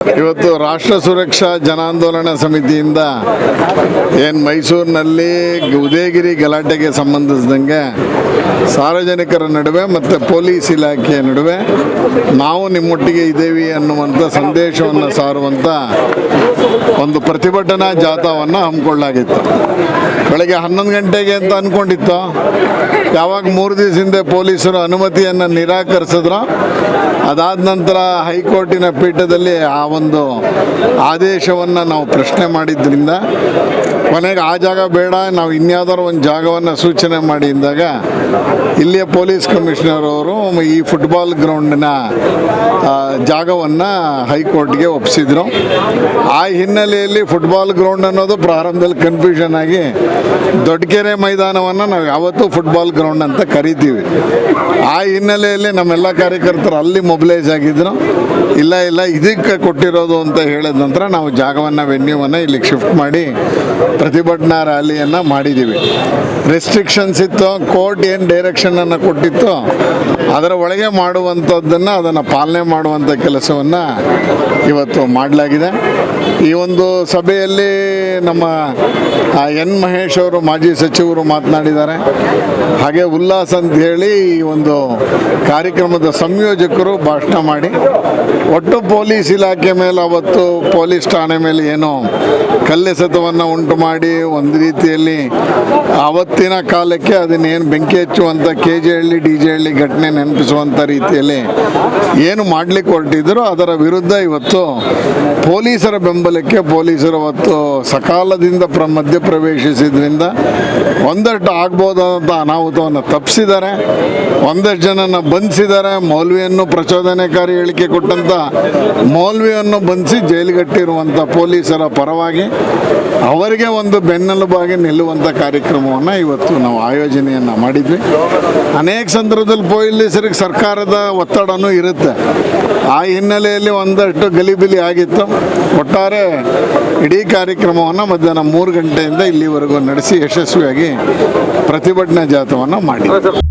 ಇವತ್ತು ರಾಷ್ಟ್ರ ಸುರಕ್ಷಾ ಜನಾಂದೋಲನ ಸಮಿತಿಯಿಂದ ಏನು ಮೈಸೂರಿನಲ್ಲಿ ಉದಯಗಿರಿ ಗಲಾಟೆಗೆ ಸಂಬಂಧಿಸಿದಂಗೆ ಸಾರ್ವಜನಿಕರ ನಡುವೆ ಮತ್ತು ಪೊಲೀಸ್ ಇಲಾಖೆಯ ನಡುವೆ ನಾವು ನಿಮ್ಮೊಟ್ಟಿಗೆ ಇದ್ದೇವೆ ಅನ್ನುವಂಥ ಸಂದೇಶವನ್ನು ಸಾರುವಂಥ ಒಂದು ಪ್ರತಿಭಟನಾ ಜಾಥಾವನ್ನು ಹಮ್ಮಿಕೊಳ್ಳಾಗಿತ್ತು ಬೆಳಗ್ಗೆ ಹನ್ನೊಂದು ಗಂಟೆಗೆ ಅಂತ ಅಂದ್ಕೊಂಡಿತ್ತು ಯಾವಾಗ ಮೂರು ದಿವಸ ಹಿಂದೆ ಪೊಲೀಸರು ಅನುಮತಿಯನ್ನು ನಿರಾಕರಿಸಿದ್ರು, ಅದಾದ ನಂತರ ಹೈಕೋರ್ಟಿನ ಪೀಠದಲ್ಲಿ ಆ ಒಂದು ಆದೇಶವನ್ನು ನಾವು ಪ್ರಶ್ನೆ ಮಾಡಿದ್ರಿಂದ ಕೊನೆಗೆ ಆ ಜಾಗ ಬೇಡ, ನಾವು ಇನ್ಯಾವುದಾದ್ರು ಒಂದು ಜಾಗವನ್ನು ಸೂಚನೆ ಮಾಡಿ ಅಂದಾಗ ಇಲ್ಲಿಯ ಪೊಲೀಸ್ ಕಮಿಷನರ್ ಅವರು ಈ ಫುಟ್ಬಾಲ್ ಗ್ರೌಂಡಿನ ಜಾಗವನ್ನು ಹೈಕೋರ್ಟ್ಗೆ ಒಪ್ಪಿಸಿದ್ರು ಆ ಹಿನ್ನೆಲೆಯಲ್ಲಿ ಫುಟ್ಬಾಲ್ ಗ್ರೌಂಡ್ ಅನ್ನೋದು ಪ್ರಾರಂಭದಲ್ಲಿ ಕನ್ಫ್ಯೂಷನ್ ಆಗಿ ದೊಡ್ಡಕೆರೆ ಮೈದಾನವನ್ನು ನಾವು ಯಾವತ್ತೂ ಫುಟ್ಬಾಲ್ ಗ್ರೌಂಡ್ ಅಂತ ಕರಿತೀವಿ. ಆ ಹಿನ್ನೆಲೆಯಲ್ಲಿ ನಮ್ಮೆಲ್ಲ ಕಾರ್ಯಕರ್ತರು ಅಲ್ಲಿ ಮೊಬಿಲೈಸ್ ಆಗಿದ್ರು. ಇಲ್ಲ ಇಲ್ಲ, ಇದಕ್ಕೆ ಕೊಟ್ಟಿರೋದು ಅಂತ ಹೇಳಿದ ನಂತರ ನಾವು ಜಾಗವನ್ನು ವೆನ್ಯೂವನ್ನು ಇಲ್ಲಿಗೆ ಶಿಫ್ಟ್ ಮಾಡಿ ಪ್ರತಿಭಟನಾ ರ್ಯಾಲಿಯನ್ನು ಮಾಡಿದ್ದೀವಿ ರೆಸ್ಟ್ರಿಕ್ಷನ್ಸ್ ಇತ್ತು ಕೋರ್ಟ್ ಏನು ಡೈರೆಕ್ಷನನ್ನು ಕೊಟ್ಟಿತ್ತು, ಅದರ ಒಳಗೆ ಮಾಡುವಂಥದ್ದನ್ನು ಅದನ್ನು ಪಾಲನೆ ಮಾಡುವಂಥ ಕೆಲಸವನ್ನು ಇವತ್ತು ಮಾಡಲಾಗಿದೆ. ಈ ಒಂದು ಸಭೆಯಲ್ಲಿ ನಮ್ಮ ಎನ್ ಮಹೇಶ್ ಅವರು ಮಾಜಿ ಸಚಿವರು ಮಾತನಾಡಿದ್ದಾರೆ. ಹಾಗೆ ಉಲ್ಲಾಸ್ ಅಂತ ಹೇಳಿ ಈ ಒಂದು ಕಾರ್ಯಕ್ರಮದ ಸಂಯೋಜಕರು ಭಾಷಣ ಮಾಡಿ, ಒಟ್ಟು ಪೊಲೀಸ್ ಇಲಾಖೆ ಮೇಲೆ ಅವತ್ತು ಪೊಲೀಸ್ ಠಾಣೆ ಮೇಲೆ ಏನು ಕಲ್ಲೆಸೆತವನ್ನು ಉಂಟು ಮಾಡಿ ಒಂದು ರೀತಿಯಲ್ಲಿ ಆವತ್ತಿನ ಕಾಲಕ್ಕೆ ಅದನ್ನೇನು ಬೆಂಕಿ ಹಚ್ಚುವಂಥ K J Halli D J Halli ಘಟನೆ ನೆನಪಿಸುವಂಥ ರೀತಿಯಲ್ಲಿ ಏನು ಮಾಡಲಿಕ್ಕೆ ಹೊರಟಿದ್ರು ಅದರ ವಿರುದ್ಧ ಇವತ್ತು ಪೊಲೀಸರ ಬೆಂಬಲಕ್ಕೆ ಪೊಲೀಸರು ಅವತ್ತು ಸಕಾಲದಿಂದ ಪ್ರ ಮಧ್ಯಪ್ರವೇಶಿಸಿದ್ರಿಂದ ಒಂದಷ್ಟು ಆಗ್ಬೋದಾದಂಥ ಅನಾಹುತವನ್ನು ತಪ್ಪಿಸಿದ್ದಾರೆ. ಒಂದಷ್ಟು ಜನನ ಬಂಧಿಸಿದ್ದಾರೆ. ಮೌಲ್ವಿಯನ್ನು ಪ್ರಚೋದನೆಕಾರಿ ಹೇಳಿಕೆ ಕೊಟ್ಟಂಥ ಮೌಲ್ವಿಯನ್ನು ಬಂಧಿಸಿ ಜೈಲುಗಟ್ಟಿರುವಂಥ ಪೊಲೀಸರ ಪರವಾಗಿ ಅವರಿಗೆ ಒಂದು ಬೆನ್ನೆಲುಬಾಗಿ ನಿಲ್ಲುವಂಥ ಕಾರ್ಯಕ್ರಮವನ್ನು ಇವತ್ತು ನಾವು ಆಯೋಜನೆಯನ್ನು ಮಾಡಿದ್ವಿ. ಅನೇಕ ಸಂದರ್ಭದಲ್ಲಿ ಪೊಲೀಸರಿಗೆ ಸರ್ಕಾರದ ಒತ್ತಡನೂ ಇರುತ್ತೆ. ಆ ಹಿನ್ನೆಲೆಯಲ್ಲಿ ಒಂದಷ್ಟು ಗಲಿಬಿಲಿ ಆಗಿತ್ತು. ಒಟ್ಟಾರೆ ಇಡೀ ಕಾರ್ಯಕ್ರಮವನ್ನು ಮಧ್ಯಾಹ್ನ ಮೂರು ಗಂಟೆಯಿಂದ ಇಲ್ಲಿವರೆಗೂ ನಡೆಸಿ ಯಶಸ್ವಿಯಾಗಿ ಪ್ರತಿಭಟನಾ ಜಾಥವನ್ನು ಮಾಡಿದ್ವಿ